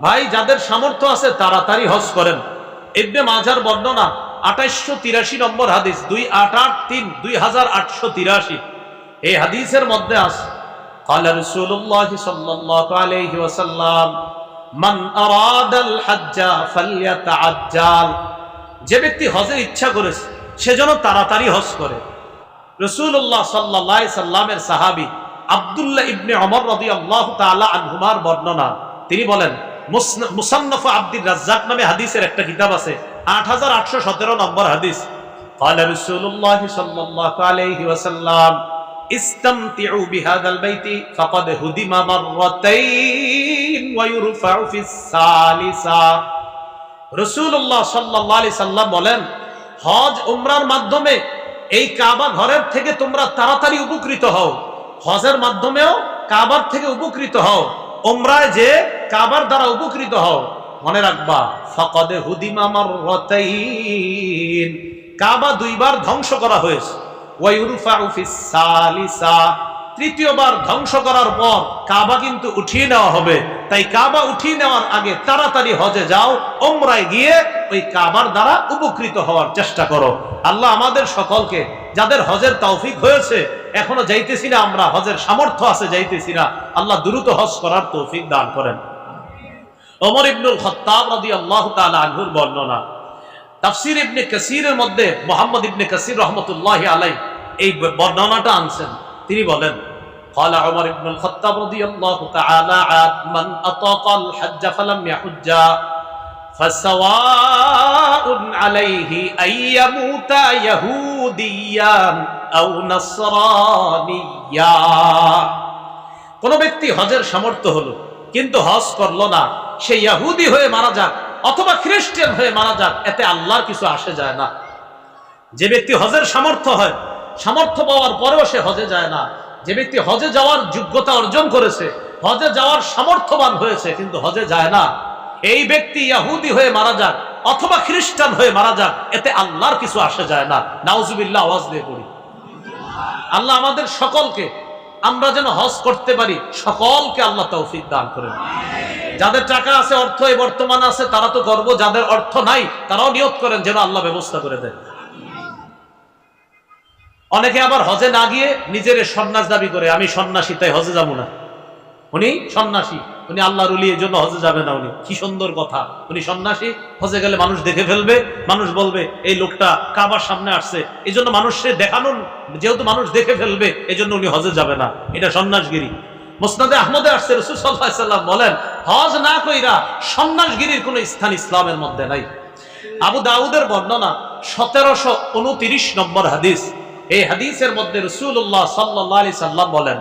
ভাই যাদের সামর্থ্য আছে তাড়াতাড়ি হজ করেন ইবনে মাজার বর্ণনা আঠাইশশো তিরাশি নম্বর হাদিস দুই আট আট তিন দুই হাজার আটশো তিরাশি এই হাদিসের মধ্যে আছে قال رسول الله صلى الله عليه وسلم من أراد الحج فليتعجل যে ব্যক্তি হজের ইচ্ছা করেছে সে যেন তাড়াতাড়ি হজ করে রসুল্লাহ সাল্লাহ সাল্লামের সাহাবি আবদুল্লাহ ইবনে অমর রদি আল্লাহ তালা আনহুমার বর্ণনা তিনি বলেন মুসন- মুসান্নফ আব্দুর রাজ্জাক নামে হাদিসের একটা কিতাব আছে আট হাজার আটশো সতেরো নম্বর হাদিস قال رسول الله صلى الله عليه وسلم استمتعوا بهذا البيت فقد هدم مرتين ويرفع في الثالثة রসুল্লাহ সাল্লাহ আলি সাল্লাম বলেন হজ উমরার মাধ্যমে এই কাবা ঘরের থেকে তোমরা তাড়াতাড়ি উপকৃত হও হজের মাধ্যমেও কাবার থেকে উপকৃত হও উমরায় যে কাবার দ্বারা উপকৃত হও। মনে রাখবা, ফকদে হুদিমা কাবা দুইবার ধ্বংস করা হয়েছে। তৃতীয়বার ধ্বংস করার পর কাবা কিন্তু উঠিয়ে নেওয়া হবে। তাই কাবা উঠিয়ে নেওয়ার আগে তাড়াতাড়ি হজে যাও ওমরায় গিয়ে ওই কাবার দ্বারা উপকৃত হওয়ার চেষ্টা করো। আল্লাহ আমাদের সকলকে যাদের হজের তৌফিক হয়েছে, এখনও যাইতেছি না আমরা, হজের সামর্থ্য আছে যাইতেছি না, আল্লাহ দ্রুত হজ করার তৌফিক দান করেন। ওমর ইবনুল খত্তাব রাদিয়াল্লাহু তাআলা আনহুর বর্ণনা তাফসির ইবনে কাসিরের মধ্যে মোহাম্মদ ইবনে কাসির রহমতুল্লাহ আলাই এই বর্ণনাটা আনছেন তিনি বলেন قال عمر بن الخطاب رضي الله تعالى عنه من أطاق الحج فلم يحج فسواء عليه أن يموت يهوديا أو نصرانيا কোন ব্যক্তি হজের সামর্থ্য হলো কিন্তু হজ করলো না সে ইয়াহুদি হয়ে মারা যাক অথবা খ্রিস্টান হয়ে মারা যাক, এতে আল্লাহর কিছু আসে যায় না। যে ব্যক্তি হজের সামর্থ্য হয়, সামর্থ্য পাওয়ার পরেও সে হজে যায় না। যে ব্যক্তি হজে যাওয়ার যোগ্যতা অর্জন করেছে, হজে যাওয়ার সামর্থ্যবান হয়েছে, কিন্তু হজে যায় না। এই ব্যক্তি ইয়াহুদি হয়ে মারা যাক অথবা খ্রিস্টান হয়ে মারা যাক, এতে আল্লাহর কিছু আসে যায় না। নাউজুবিল্লাহ, আওয়াজ দিয়ে পড়ি। আল্লাহ আমাদের সকলকে আমরা যেন হজ করতে পারি, সকলকে আল্লাহ তৌফিক দান করেন। যাদের টাকা আছে, অর্থ এই বর্তমান আছে, তারা তো গর্ব, যাদের অর্থ নাই, তারাও নিয়োগ করেন, যেন আল্লাহ ব্যবস্থা করে দেয় অনেকে আবার হজে না গিয়ে নিজের সন্ন্যাস দাবি করে, আমি সন্ন্যাসী, তাই হজে যাব না। উনি সন্ন্যাসী। উনি আল্লাহর উলি এই জন্য হজে যাবে না উনি। কি সুন্দর কথা। উনি সন্ন্যাসী হজে গেলে মানুষ দেখে ফেলবে, মানুষ বলবে, এই লোকটা কাবার সামনে আসছে। এই জন্য মানুষকে দেখানোর, যেহেতু মানুষ দেখে ফেলবে এই জন্য উনি হজে যাবে না। এটা সন্ন্যাসগিরি। মোসনাদে আহমদে আসছে, রসুল সাল্লাহ বলেন হজ না কইরা সন্ন্যাসগিরির কোনো স্থান ইসলামের মধ্যে নাই। আবু দাউদের বর্ণনা, সতেরোশো উনতিরিশ নম্বর হাদিস। এই হাদিসের মধ্যে রসুল্লাহ সাল্লাহ আলি সাল্লাম বলেন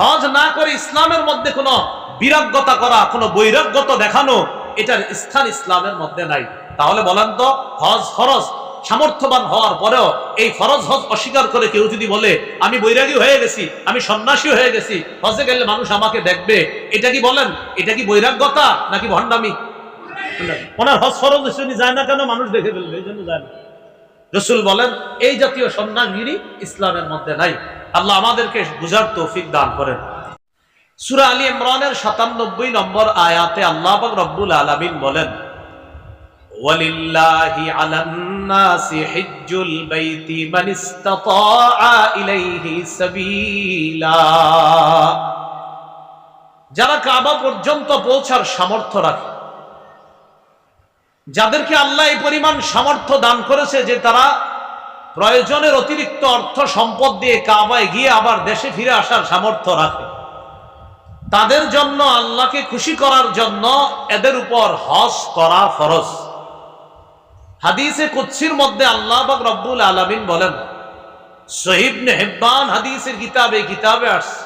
হজ না করে ইসলামের মধ্যে কোনো বিরাগ্যতা করা, কোনো বৈরাগ্যতা দেখানো, এটার স্থান ইসলামের মধ্যে নাই। তাহলে বলেন তো, হজ ফরজ, সামর্থ্যবান হওয়ার পরেও এই ফরজ হজ অস্বীকার করে কেউ যদি বলে, আমি বৈরাগী হয়ে গেছি, আমি সন্ন্যাসী হয়ে গেছি, হজে গেলে মানুষ আমাকে দেখবে, এটা কি বলেন? এটা কি বৈরাগ্যতা নাকি ভণ্ডামি? ওনার হজ ফরজ যায় না কেন? মানুষ দেখে ফেলবে, এই জন্য যায় না। রসুল বলেন, এই জাতীয় সন্ন্যাসগিরি ইসলামের মধ্যে নাই। আল্লাহ আমাদেরকে বুঝার তৌফিক দান করেন। সুরা আলী ইমরানের সাতানব্বই নম্বর আয়াতে আল্লাহ রব্বুল আলামিন বলেন যারা কাবা পর্যন্ত পৌঁছার সামর্থ্য রাখে যাদেরকে আল্লাহ এই পরিমাণ সামর্থ্য দান করেছে যে তারা প্রয়োজনের অতিরিক্ত অর্থ সম্পদ দিয়ে কাবায় গিয়ে আবার দেশে ফিরে আসার সামর্থ্য রাখে। তাদের জন্য, আল্লাহকে খুশি করার জন্য এদের উপর হজ করা ফরজ। হাদিসে কুৎসির মধ্যে আল্লাহ রব্বুল আলমিন বলেন শহীদ হেব্বান হাদিসের কিতাবে কিতাবে আসছে।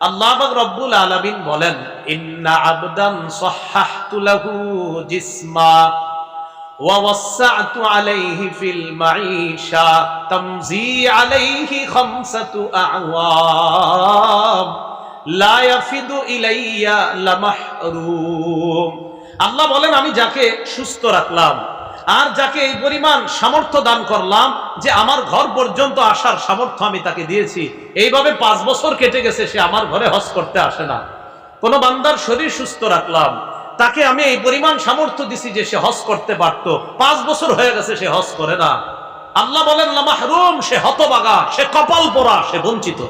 আল্লাহ রব্বুল আলামিন বলেন, ইন্না আবদান সাহহাহতু লাহু জিসমা ওয়াসআতু আলাইহি ফিল মাঈশা, তামজি আলাইহি খামসাতু আওয়াম, লা ইয়াফিদু ইলাইয়া লামাহরুম আল্লাহ বলেন, আমি যাকে সুস্থ রাখলাম আর যাকে এই পরিমাণ সামর্থ্য দান করলাম যে আমার ঘর পর্যন্ত আসার সামর্থ্য আমি তাকে দিয়েছি, এইভাবে পাঁচ বছর কেটে গেছে, সে আমার ঘরে হজ করতে আসে না। কোন বান্দার শরীর সুস্থ রাখলাম, তাকে আমি এই পরিমাণ সামর্থ্য দিছি যে সে হজ করতে পারতো। পাঁচ বছর হয়ে গেছে সে হজ করে না। আল্লাহ বলেন মাহরুম সে হতবাগা, সে কপাল পোড়া সে বঞ্চিত।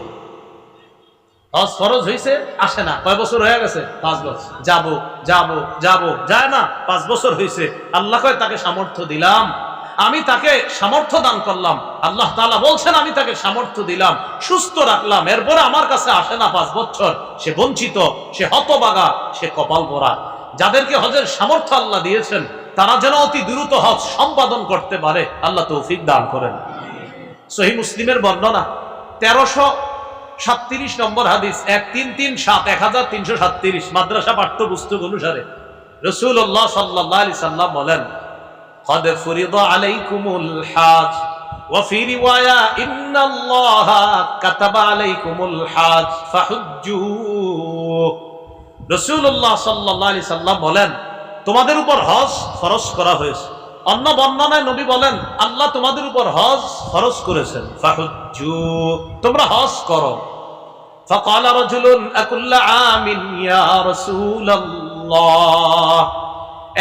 হজ ফরজ হয়েছে আসে না। কয় বছর হয়ে গেছে? পাঁচ বছর। যাব যাব যাব। যায় না, পাঁচ বছর হয়েছে আল্লাহ কয়, তাকে সামর্থ্য দিলাম। আমি তাকে সামর্থ্য দান করলাম। আল্লাহ তাআলা বলছেন, আমি তাকে সামর্থ্য দিলাম, সুস্থ রাখলাম। এরপরে আমার কাছে আসে না পাঁচ বছর। সে বঞ্চিত, সে হতবাগা, সে কপাল পোড়া। যাদেরকে হজের সামর্থ্য আল্লাহ দিয়েছেন, তারা যেন অতি দ্রুত হজ সম্পাদন করতে পারে। আল্লাহ তৌফিক দান করেন। সহি মুসলিমের বর্ণনা, তেরোশো সাতত্রিশ নম্বর হাদিস এক তিন তিন সাত এক হাজার তিনশো সাতত্রিশ মাদ্রাসা পাঠ্যপুস্তক অনুসারে রসুল্লাহ সাল্লাহ আলি সাল্লাম বলেন قد فرض عليكم الحاج وفي رواية إن الله كتب عليكم الحاج فحجوه রসুল্লাহ সাল্লাহ আলি সাল্লাম বলেন তোমাদের উপর হজ ফরজ করা হয়েছে অন্য বর্ণনায় নবী বলেন আল্লাহ তোমাদের উপর হজ ফরজ করেছেন ফাহুজ্জু তোমরা হজ করো فقال رجل أكل عام يا رسول الله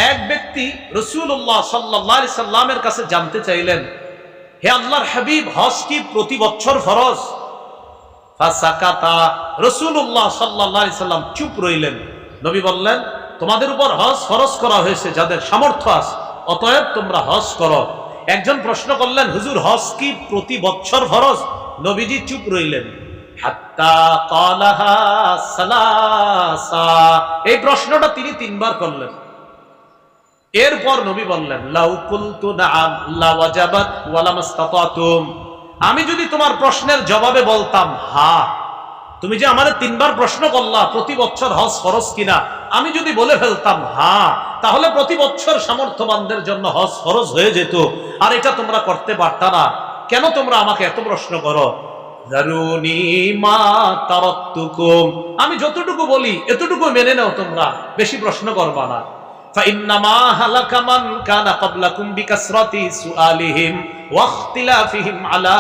এক ব্যক্তি রসুল্লাহ সাল্লাহ সাল্লামের কাছে জানতে চাইলেন হে আল্লাহর হাবিব হজ কি প্রতি বছর ফরজ ফাসাকাতা রসুল্লাহ সাল্লাহ সাল্লাম চুপ রইলেন নবী বললেন তোমাদের উপর হজ ফরজ করা হয়েছে যাদের সামর্থ্য আছে অতএব তোমরা হজ করো একজন প্রশ্ন করলেন, হুজুর, হজ কি প্রতি বছর ফরজ? নবীজি চুপ রইলেন। এই প্রশ্নটা তিনি তিনবার করলেন। এরপর নবী বললেন আমি যদি তোমার প্রশ্নের জবাবে বলতাম, হা। তুমি যে আমাদের তিনবার প্রশ্ন করলা, প্রতি বছর হজ ফরজ কিনা? আমি যদি বলে ফেলতাম, হা তাহলে প্রতি বছর সামর্থ্যবানদের জন্য হজ ফরজ হয়ে যেত। আর এটা তোমরা করতে পারত না। কেন তোমরা আমাকে এত প্রশ্ন করো? আমি যতটুকু বলি, এতটুকু মেনে নাও তোমরা। বেশি প্রশ্ন করবা না। সুআলিহিম ওয়াখতিলাফিহিম আলা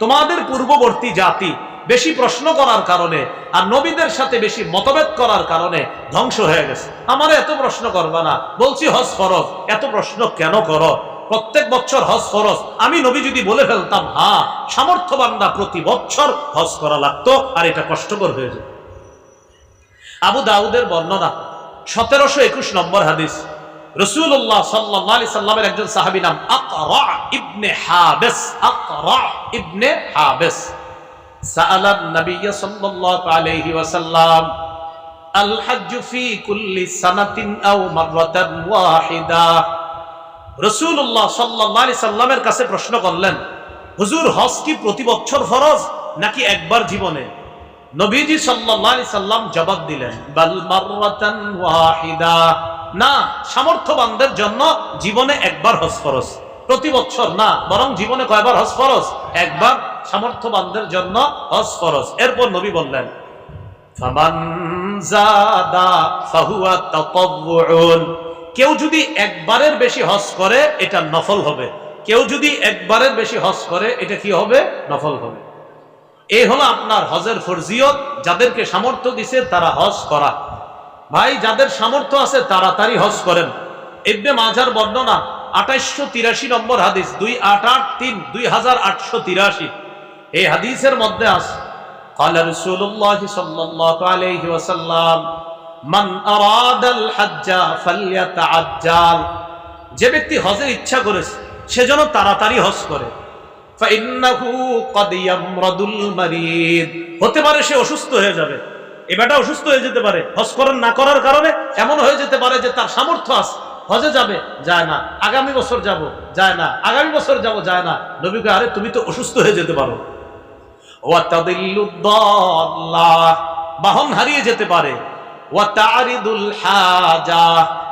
তোমাদের পূর্ববর্তী জাতি বেশি প্রশ্ন করার কারণে আর নবীদের সাথে বেশি মতভেদ করার কারণে ধ্বংস হয়ে গেছে। আমার এত প্রশ্ন করবা না। বলছি হস ফরজ। এত প্রশ্ন কেন কর? প্রত্যেক বছর হস ফরজ। আমি নবী যদি বলে ফেলতাম, হা, সামর্থ্যবানরা প্রতি বছর হস করা লাগতো, আর এটা কষ্টকর হয়ে যেত। আবু দাউদের বর্ণনা, সতেরোশো একুশ নম্বর হাদিস। রসুল্লাহ সাল্লাহ সাল্লামের একজন সাহাবী নাম আকরা ইবনে হাবেস। আকরা ইবনে হাবেস। সাআলান নবী সাল্লাল্লাহু আলাইহি ওয়াসাল্লাম, আল হজ্জ ফি কুল্লি সানাতিন আও মাররাতান ওয়াহিদা। রসুল্লাহ সাল্লাল্লাহু আলাইহি সাল্লামের কাছে প্রশ্ন করলেন, হুজুর, হজ কি প্রতি বছর ফরজ নাকি একবার জীবনে? নবীজি সাল্লাল্লাহু আলাইহি সাল্লাম জবাব দিলেন, বাল মাররাতান ওয়াহিদা। না, সামর্থ্যবানদের জন্য জীবনে একবার হজ ফরজ প্রতি বছর না, বরং জীবনে কয়বার হজ একবার সামর্থ্যবানদের জন্য হজ এরপর নবী বললেন কেউ যদি একবারের বেশি হজ করে, এটা নফল হবে। কেউ যদি একবারের বেশি হজ করে, এটা কি হবে? নফল হবে। এই হলো আপনার হজের ফরজিয়ত। যাদেরকে সামর্থ্য দিছে, তারা হজ করা। ভাই যাদের সামর্থ্য আছে তাড়াতাড়ি হজ করেন ইবনে মাজার বর্ণনা আঠাইশো তিরাশি নম্বর হাদিস দুই আট আট তিন দুই হাজার আটশো তিরাশি এই হাদিসের মধ্যে আছে قال رسول الله صلى الله عليه وسلم من أراد الحج فليتعجل যে ব্যক্তি হজের ইচ্ছা করেছে সে যেন তাড়াতাড়ি হজ করে فإنه قد يمرض المريض হতে পারে সে অসুস্থ হয়ে যাবে এবারটা অসুস্থ হয়ে যেতে পারে। হজ করার না করার কারণে এমন হয়ে যেতে পারে যে তার সামর্থ্য আছে। হজে যাবে, যায় না। আগামী বছর যাব, যায় না। আগামী বছর যাব, যায় না। নবীকে আরে তুমি তো অসুস্থ হয়ে যেতে পারো। বাহন হারিয়ে যেতে পারে।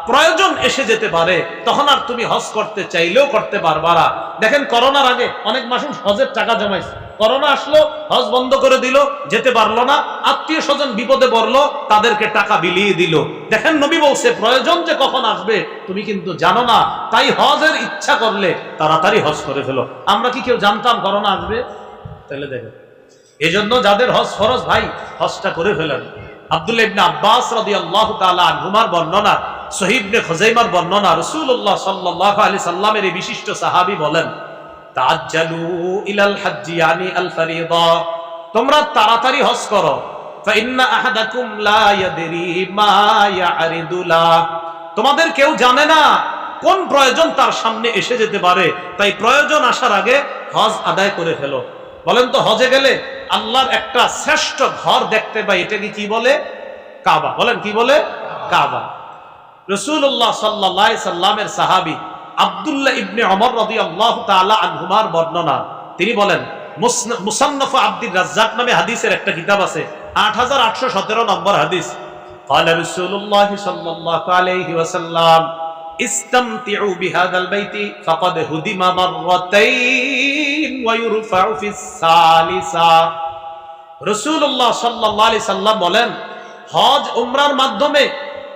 প্রয়োজন এসে যেতে পারে। তখন আর তুমি হজ করতে চাইলেও করতে পারবা দেখেন, করোনার আগে অনেক মানুষ হজের টাকা জমাইছে। করোনা আসলো, হজ বন্ধ করে দিল, যেতে পারল না, আত্মীয় স্বজন বিপদে পড়ল, তাদেরকে টাকা বিলিয়ে দিল। দেখেন নবী বলছে, প্রয়োজন যে কখন আসবে, তুমি কিন্তু জানো না। তাই হজের ইচ্ছা করলে তাড়াতাড়ি হজ করে ফেলো। আমরা কি কেউ জানতাম করোনা আসবে? তাহলে এই জন্য যাদের হজ ফরজ, ভাই, হজটা করে ফেলেন। আব্দুল ইবনে আব্বাস রাদিয়াল্লাহু তাআলা আনহুমার বর্ণনা সহিবনে খুজাইমার বর্ণনা, রাসূলুল্লাহ সাল্লাল্লাহু আলাইহি সাল্লামের এই বিশিষ্ট সাহাবী বলেন ইলাল হাজ্জি ইয়ানি আল তোমরা তাড়াতাড়ি হজ করো। ফাইন্না আহাদাকুম লা ইয়াদরি মা ইয়ারিদু লা তোমাদের কেউ জানে না কোন প্রয়োজন তার সামনে এসে যেতে পারে। তাই প্রয়োজন আসার আগে হজ আদায় করে ফেলো। বলেন তো, হজে গেলে আল্লাহর একটা শ্রেষ্ঠ ঘর দেখতে পাই এটাকে কি বলে? কাবা। বলেন, কি বলে? কাবা। রসুল্লাহ সাল্লাহ সাল্লামের সাহাবি আবদুল্লাহ ইবনে অমর রদি আল্লাহ তালা আনহুমার বর্ণনা তিনি বলেন মুসন- মুসান্নফ আব্দুর রাজ্জাক নামে হাদিসের একটা কিতাব আছে আট হাজার আটশো সতেরো নম্বর হাদিস قال رسول الله صلى الله عليه وسلم استمتعوا بهذا البيت فقد هدم مرتين ويرفع في الثالثة রসুল্লাহ সাল্লাহ আলি সাল্লাম বলেন হজ উমরার মাধ্যমে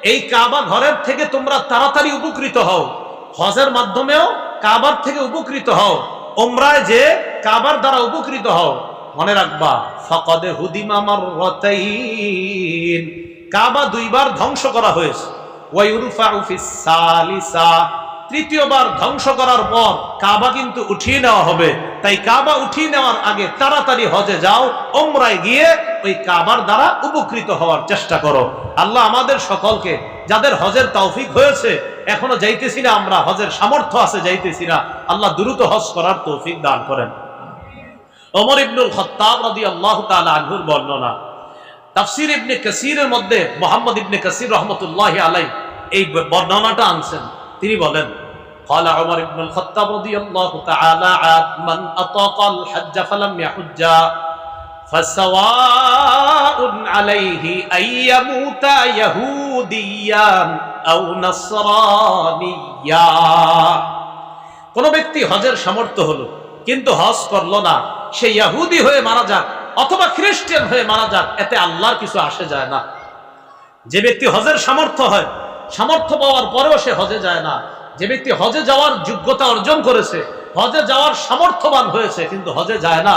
এই কাবা ঘরের থেকে তোমরা তাড়াতাড়ি উপকৃত হও হজের মাধ্যমেও কাবার থেকে উপকৃত হও। ওমরায় যে কাবার দ্বারা উপকৃত হও। মনে রাখবা, ফকদে হুদিমা মাররাতাইন। কাবা দুইবার ধ্বংস করা হয়েছে। উফিস সালিসা। তৃতীয়বার ধ্বংস করার পর কাবা কিন্তু উঠিয়ে নেওয়া হবে। তাই কাবা উঠিয়ে নেওয়ার আগে তাড়াতাড়ি হজে যাও ওমরায় গিয়ে ওই কাবার দ্বারা উপকৃত হওয়ার চেষ্টা করো। আল্লাহ আমাদের সকলকে যাদের হজের তৌফিক হয়েছে, এখনও যাইতেছি না আমরা, হজের সামর্থ্য আছে যাইতেছি না, আল্লাহ দ্রুত হজ করার তৌফিক দান করেন। ওমর ইবনুল খত্তাব রাদিয়াল্লাহু তাআলা আনহুর বর্ণনা, তাফসির ইবনে কাসিরের মধ্যে মোহাম্মদ ইবনে কাসির রহমতুল্লাহ আলাই এই বর্ণনাটা আনছেন। তিনি বলেন قال عمر بن الخطاب رضي الله تعالى عنه من أطاق الحج فلم يحج فسواء عليه أن يموت يهوديا أو نصرانيا কোন ব্যক্তি হজের সামর্থ্য হলো কিন্তু হজ করলো না সে ইয়াহুদি হয়ে মারা যাক অথবা খ্রিস্টান হয়ে মারা যাক এতে আল্লাহর কিছু আসে যায় না যে ব্যক্তি হজের সামর্থ্য হয় সামর্থ্য পাওয়ার পরেও সে হজে যায় না। যে ব্যক্তি হজে যাওয়ার যোগ্যতা অর্জন করেছে, হজে যাওয়ার সামর্থ্যবান হয়েছে, কিন্তু হজে যায় না।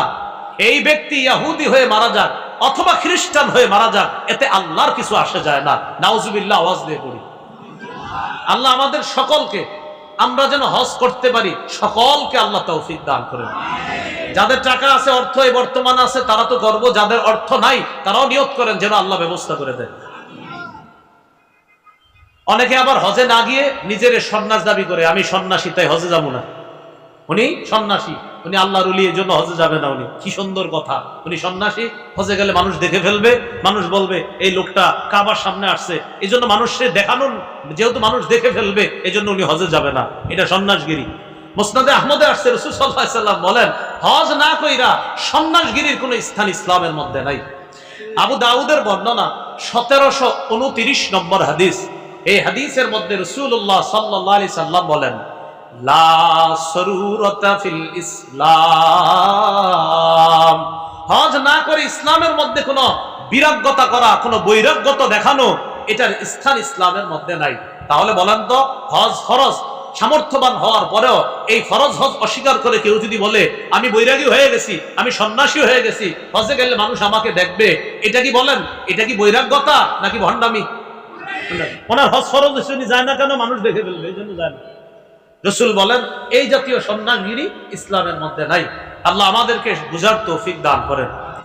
এই ব্যক্তি ইয়াহুদি হয়ে মারা যাক, অথবা খ্রিস্টান হয়ে মারা যাক, এতে আল্লাহর কিছু আসে যায় না। নাউজুবিল্লাহ, আওয়াজ দিয়ে পড়ি। আল্লাহ আমাদের সকলকে, আমরা যেন হজ করতে পারি, সকলকে আল্লাহ তৌফিক দান করেন। যাদের টাকা আছে, অর্থ এই বর্তমান আছে, তারা তো গর্ব, যাদের অর্থ নাই, তারাও নিয়োগ করেন, যেন আল্লাহ ব্যবস্থা করে দেন। অনেকে আবার হজে না গিয়ে নিজের সন্ন্যাস দাবি করে, আমি সন্ন্যাসী, তাই হজে যাব না। উনি সন্ন্যাসী, উনি আল্লাহর উলি এই জন্য হজে যাবে না উনি। কি সুন্দর কথা। উনি সন্ন্যাসী, হজে গেলে মানুষ দেখে ফেলবে, মানুষ বলবে, এই লোকটা কাবার সামনে আসছে। এই জন্য মানুষকে দেখানো যেহেতু মানুষ দেখে ফেলবে এই জন্য উনি হজে যাবে না। এটা সন্ন্যাসগিরি। মোসনাদে আহমদে আসছে, রসুল সাল্লাহ সাল্লাম বলেন, হজ না কইরা সন্ন্যাসগিরির কোনো স্থান ইসলামের মধ্যে নাই। আবু দাউদের বর্ণনা সতেরোশো উনতিরিশ নম্বর হাদিস। এই হাদিসের মধ্যে রসুল্লাহ সাল্লাহ সাল্লাম বলেন ইসলাম। হজ না করে ইসলামের মধ্যে কোনো বিরাগ্যতা করা, কোনো বৈরাগ্যত দেখানো, এটার স্থান ইসলামের মধ্যে নাই। তাহলে বলেন তো, হজ ফরজ, সামর্থ্যবান হওয়ার পরেও এই ফরজ হজ অস্বীকার করে কেউ যদি বলে, আমি বৈরাগী হয়ে গেছি, আমি সন্ন্যাসী হয়ে গেছি, হজে গেলে মানুষ আমাকে দেখবে। এটা কি বলেন? এটা কি বৈরাগ্যতা নাকি ভণ্ডামি? ওনার হজ ফরজ শুনি যায় না কেন? মানুষ দেখে ফেলবে, এই জন্য যায় না। রসুল বলেন, এই জাতীয় সন্ন্যাসগিরি ইসলামের মধ্যে নাই। আল্লাহ আমাদেরকে বুঝার তৌফিক দান করেন।